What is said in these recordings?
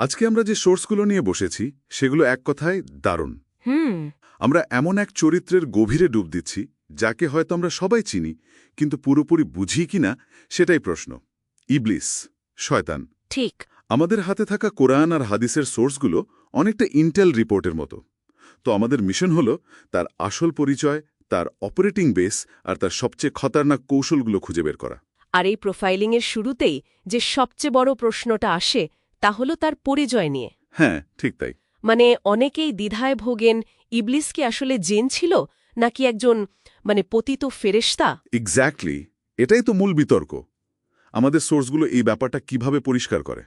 আজকে আমরা যে সোর্সগুলো নিয়ে বসেছি সেগুলো এক কথায় দারুণ। আমরা এমন এক চরিত্রের গভীরে ডুব দিচ্ছি যাকে হয়তো আমরা সবাই চিনি কিন্তু পুরোপুরি বুঝি কিনা সেটাই প্রশ্ন। ইবলিস শয়তান। ঠিক। আমাদের হাতে থাকা কোরআন আর হাদিসের সোর্সগুলো অনেকটা ইন্টেল রিপোর্টের মতো। তো আমাদের মিশন হল তার আসল পরিচয় তার অপারেটিং বেস আর তার সবচেয়ে খতরনাক কৌশলগুলো খুঁজে বের করা। আর এই প্রোফাইলিংয়ের শুরুতেই যে সবচেয়ে বড় প্রশ্নটা আসে তা হলো তার পরিচয় নিয়ে। হ্যাঁ ঠিক তাই। মানে অনেকেই দ্বিধায় ভোগেন ইবলিস কি আসলে জেন ছিল নাকি একজন মানে পতিত ফেরেশতা? এক্স্যাক্টলি এটাই তো মূল বিতর্ক। আমাদের সোর্সগুলো এই ব্যাপারটা কীভাবে পরিষ্কার করে?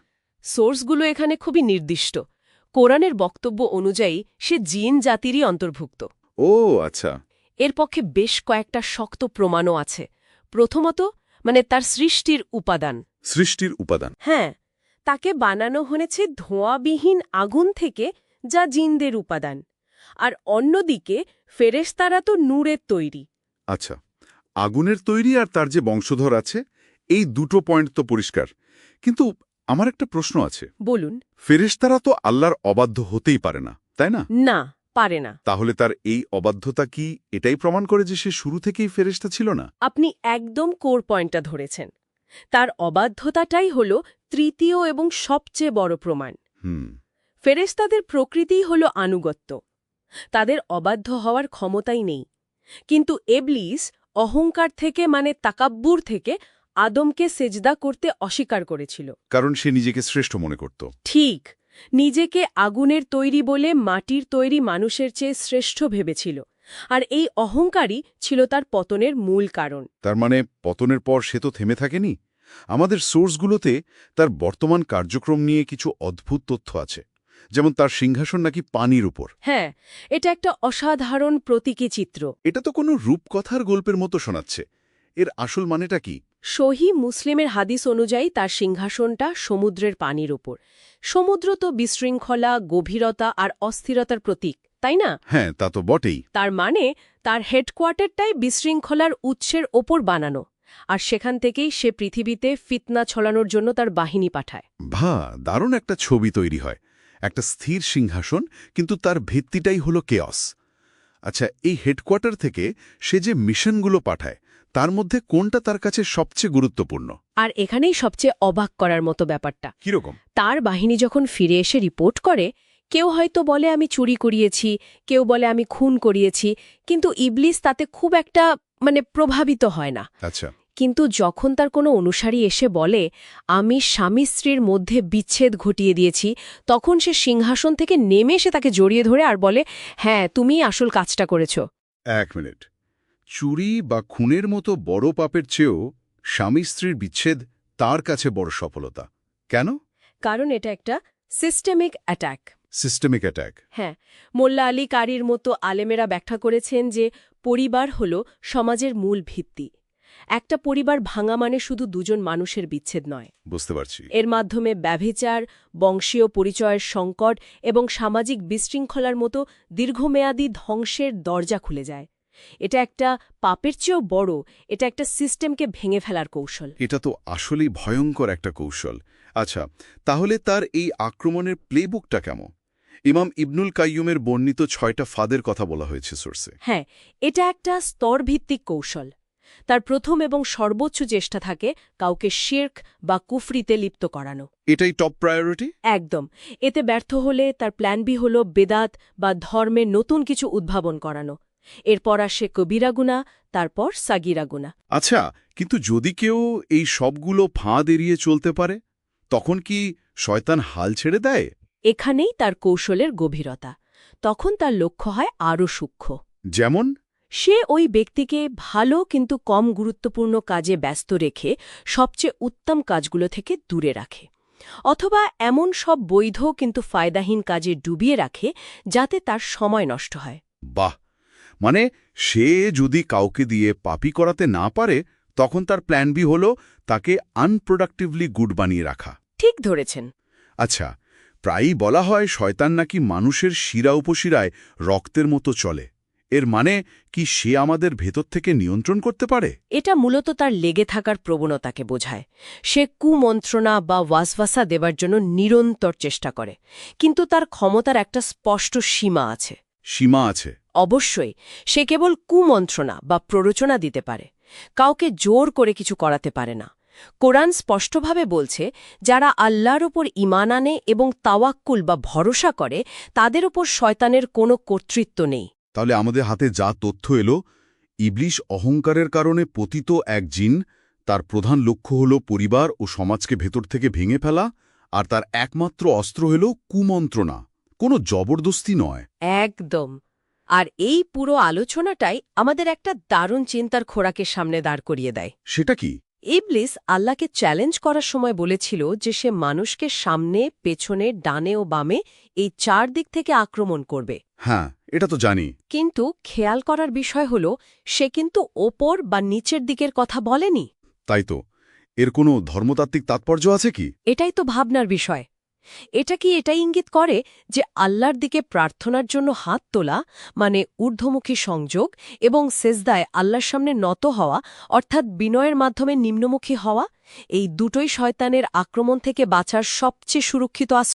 সোর্সগুলো এখানে খুবই নির্দিষ্ট। কোরআনের বক্তব্য অনুযায়ী সে জিন জাতিরই অন্তর্ভুক্ত। ও আচ্ছা। এর পক্ষে বেশ কয়েকটা শক্ত প্রমাণও আছে। প্রথমত মানে তার সৃষ্টির উপাদান। সৃষ্টির উপাদান। হ্যাঁ তাকে বানানো হয়েছে ধোঁয়াবিহীন আগুন থেকে যা জিনদের উপাদান। আর অন্যদিকে ফেরেশতারা তো নূরের তৈরি। আচ্ছা আগুনের তৈরি আর তার যে বংশধর আছে এই দুটো পয়েন্ট তো পরিষ্কার। কিন্তু আমার একটা প্রশ্ন আছে। বলুন। ফেরেশতারা তো আল্লাহর অবাধ্য হতেই পারে না তাই না? না পারে না। তাহলে তার এই অবাধ্যতা কি এটাই প্রমাণ করে যে সে শুরু থেকেই ফেরেশতা ছিল না? আপনি একদম কোর পয়েন্টটা ধরেছেন। তার অবাধ্যতাটাই হল তৃতীয় এবং সবচেয়ে বড় প্রমাণ। হুম। ফেরেশতাদের প্রকৃতিই হল আনুগত্য। তাদের অবাধ্য হওয়ার ক্ষমতাই নেই। কিন্তু এবলিস অহংকার থেকে মানে তাকাব্বুর থেকে আদমকে সেজদা করতে অস্বীকার করেছিল। কারণ সে নিজেকে শ্রেষ্ঠ মনে করত। ঠিক নিজেকে আগুনের তৈরি বলে মাটির তৈরি মানুষের চেয়ে শ্রেষ্ঠ ভেবেছিল। আর এই অহংকারই ছিল তার পতনের মূল কারণ। তার মানে পতনের পর সে তো থেমে থাকেনি? আমাদের সোর্সগুলোতে তার বর্তমান কার্যক্রম নিয়ে কিছু অদ্ভুত তথ্য আছে যেমন তার সিংহাসন নাকি পানির উপর। হ্যাঁ এটা একটা অসাধারণ প্রতীকী চিত্র। এটা তো কোনো রূপকথার গল্পের মতো শোনাচ্ছে। এর আসল মানেটা কি? সহি মুসলিমের হাদিস অনুযায়ী তার সিংহাসনটা সমুদ্রের পানির ওপর সমুদ্র তো বিশৃঙ্খলা গভীরতা আর অস্থিরতার প্রতীক তাই না? হ্যাঁ তা তো বটেই। তার মানে তার হেডকোয়ার্টারটাই বিশৃঙ্খলার উৎসের ওপর বানানো। আর সেখান থেকেই সে পৃথিবীতে ফিতনা ছড়ানোর জন্য তার বাহিনী পাঠায়। ভা দারুণ একটা ছবি তৈরি হয়। একটা স্থির সিংহাসন কিন্তু তার ভিত্তিটাই হলো কেয়স আচ্ছা এই হেডকোয়ার্টার থেকে সে যে মিশনগুলো পাঠায় তার মধ্যে কোনটা তার কাছে সবচেয়ে গুরুত্বপূর্ণ? আর এখানেই সবচেয়ে অবাক করার মতো ব্যাপারটা। কীরকম? তার বাহিনী যখন ফিরে এসে রিপোর্ট করে কেউ হয়তো বলে আমি চুরি করিয়েছি কেউ বলে আমি খুন করিয়েছি কিন্তু ইবলিস তাতে খুব একটা মানে প্রভাবিত হয় না। আচ্ছা। কিন্তু যখন তার কোনো অনুসারী এসে বলে আমি স্বামী স্ত্রীর মধ্যে বিচ্ছেদ ঘটিয়ে দিয়েছি তখন সে সিংহাসন থেকে নেমে এসে তাকে জড়িয়ে ধরে আর বলে হ্যাঁ তুমি আসল কাজটা করেছ। এক মিনিট। চুরি বা খুনের মতো বড় পাপের চেয়েও স্বামী স্ত্রীর বিচ্ছেদ তার কাছে বড় সফলতা। কেন? কারণ এটা একটা সিস্টেমিক অ্যাট্যাক সিস্টেমিক অ্যাট্যাক হ্যাঁ মোল্লা আলী কারির মতো আলেমেরা ব্যাখ্যা করেছেন যে পরিবার হল সমাজের মূল ভিত্তি। একটা পরিবার ভাঙা মানে শুধু দুজন মানুষের বিচ্ছেদ নয়। বুঝতে পারছি। এর মাধ্যমে ব্যভিচার বংশীয় পরিচয়ের সংকট এবং সামাজিক বিশৃঙ্খলার মতো দীর্ঘমেয়াদী ধ্বংসের দরজা খুলে যায়। এটা একটা পাপের চেয়েও বড় এটা একটা সিস্টেমকে ভেঙে ফেলার কৌশল। এটা তো আসলেই ভয়ঙ্কর একটা কৌশল। আচ্ছা তাহলে তার এই আক্রমণের প্লেবুকটা কেমন? ইমাম ইবনুল কাইয়ুমের বর্ণিত ছয়টা ফাদের কথা বলা হয়েছে সোর্সে হ্যাঁ এটা একটা স্তরভিত্তিক কৌশল। তার প্রথম এবং সর্বোচ্চ চেষ্টা থাকে কাউকে শির্ক বা কুফরিতে লিপ্ত করানো। এটাই টপ প্রায়োরিটি একদম। এতে ব্যর্থ হলে তার প্ল্যান বি হল বেদাত বা ধর্মে নতুন কিছু উদ্ভাবন করানো। এরপর আসে কবিরাগুনা তারপর সাগিরাগুনা আচ্ছা কিন্তু যদি কেউ এই সবগুলো ফাঁদ এড়িয়ে চলতে পারে তখন কি শয়তান হাল ছেড়ে দেয়? এখানেই তার কৌশলের গভীরতা। তখন তার লক্ষ্য হয় আরও সূক্ষ্ম। যেমন? সে ওই ব্যক্তিকে ভালো কিন্তু কম গুরুত্বপূর্ণ কাজে ব্যস্ত রেখে সবচেয়ে উত্তম কাজগুলো থেকে দূরে রাখে। অথবা এমন সব বৈধ কিন্তু ফায়দাহীন কাজে ডুবিয়ে রাখে যাতে তার সময় নষ্ট হয়। বাহ! মানে সে যদি কাউকে দিয়ে পাপি করাতে না পারে তখন তার প্ল্যান বি হল তাকে আনপ্রোডাক্টিভলি গুড বানিয়ে রাখা। ঠিক ধরেছেন। আচ্ছা প্রায়ই বলা হয় শয়তান নাকি মানুষের শিরা উপশিরায় রক্তের মতো চলে। এর মানে কি সে আমাদের ভেতর থেকে নিয়ন্ত্রণ করতে পারে? এটা মূলত তার লেগে থাকার প্রবণতাকে বোঝায়। সে কুমন্ত্রণা বা ওয়াসওয়াসা দেবার জন্য নিরন্তর চেষ্টা করে কিন্তু তার ক্ষমতার একটা স্পষ্ট সীমা আছে। সীমা আছে। অবশ্যই সে কেবল কুমন্ত্রণা বা প্ররোচনা দিতে পারে কাউকে জোর করে কিছু করাতে পারে না। কোরআন স্পষ্টভাবে বলছে যারা আল্লাহর ওপর ইমান আনে এবং তাওয়াক্কুল বা ভরসা করে তাদের ওপর শয়তানের কোনো কর্তৃত্ব নেই। তাহলে আমাদের হাতে যা তথ্য এলো ইবলিশ অহংকারের কারণে পতিত এক জিন তার প্রধান লক্ষ্য হল পরিবার ও সমাজকে ভেতর থেকে ভেঙে ফেলা আর তার একমাত্র অস্ত্র হল কুমন্ত্রণা। কোনো জবরদস্তি নয়। একদম। আর এই পুরো আলোচনাটাই আমাদের একটা দারুণ চিন্তার খোরাকের সামনে দাঁড় করিয়ে দেয়। সেটা কি? ইবলিস আল্লাহকে চ্যালেঞ্জ করার সময় বলেছিল যে সে মানুষকে সামনে পেছনে ডানে ও বামে এই চার দিক থেকে আক্রমণ করবে। হ্যাঁ এটা তো জানি। কিন্তু খেয়াল করার বিষয় হল সে কিন্তু ওপর বা নিচের দিকের কথা বলেনি। তাই তো। এর কোনো ধর্মতাত্ত্বিক তাৎপর্য আছে কি? এটাই তো ভাবনার বিষয়। এটা কি এটাই ইঙ্গিত করে যে আল্লাহর দিকে প্রার্থনার জন্য হাত তোলা মানে ঊর্ধ্বমুখী সংযোগ এবং সেজদায় আল্লাহর সামনে নত হওয়া অর্থাৎ বিনয়ের মাধ্যমে নিম্নমুখী হওয়া এই দুটোই শয়তানের আক্রমণ থেকে বাঁচার সবচেয়ে সুরক্ষিত আশ্রয়?